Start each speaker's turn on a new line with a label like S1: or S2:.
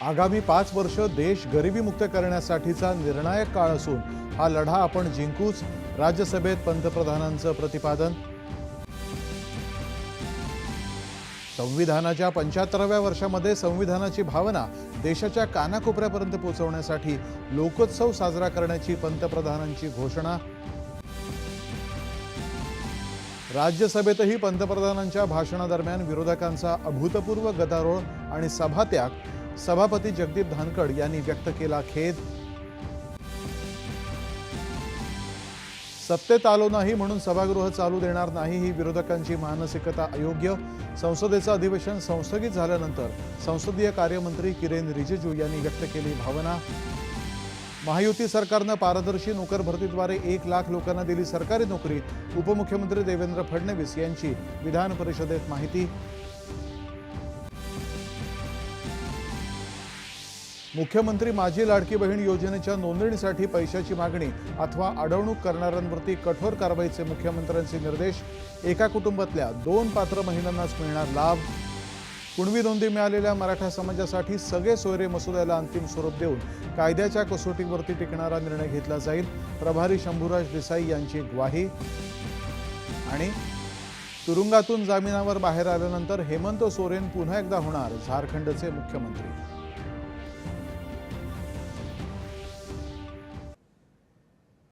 S1: आगामी पाच वर्ष देश गरिबीमुक्त करण्यासाठीचा निर्णायक काळ असून हा लढा आपण जिंकूच राज्यसभेत पंतप्रधानांचं प्रतिपादन. संविधानाच्या पंच्याहत्तराव्या वर्षामध्ये संविधानाची भावना देशाच्या कानाकोपऱ्यापर्यंत पोहोचवण्यासाठी लोकोत्सव साजरा करण्याची पंतप्रधानांची घोषणा. राज्यसभेतही पंतप्रधानांच्या भाषणादरम्यान विरोधकांचा अभूतपूर्व गदारोळ आणि सभात्याग सभापती जगदीप धानकड यांनी व्यक्त केला खेद. सत्तेत आलो नाही म्हणून सभागृह चालू देणार नाही ही विरोधकांची मानसिकता अयोग्य. संसदेचं अधिवेशन संस्थगित झाल्यानंतर संसदीय कार्यमंत्री किरेन रिजिजू यांनी व्यक्त केली भावना. महायुती सरकारनं पारदर्शी नोकर भरतीद्वारे एक लाख लोकांना दिली सरकारी नोकरी. उपमुख्यमंत्री देवेंद्र फडणवीस यांची विधान परिषदेत माहिती. मुख्यमंत्री माझी लाडकी बहीण योजनेच्या नोंदणीसाठी पैशाची मागणी अथवा अडवणूक करणाऱ्यांवरती कठोर कारवाईचे मुख्यमंत्र्यांचे निर्देश. एका कुटुंबातल्या दोन पात्र महिलांनाच मिळणार लाभ. कुणबी नोंदी मिळालेल्या मराठा समाजासाठी सगळे सोयरे मसुद्याला अंतिम स्वरूप देऊन कायद्याच्या कसोटीवरती टिकणारा निर्णय घेतला जाईल. प्रभारी शंभूराज देसाई यांची ग्वाही. आणि तुरुंगातून जामिनावर बाहेर आल्यानंतर हेमंत सोरेन पुन्हा एकदा होणार झारखंडचे मुख्यमंत्री.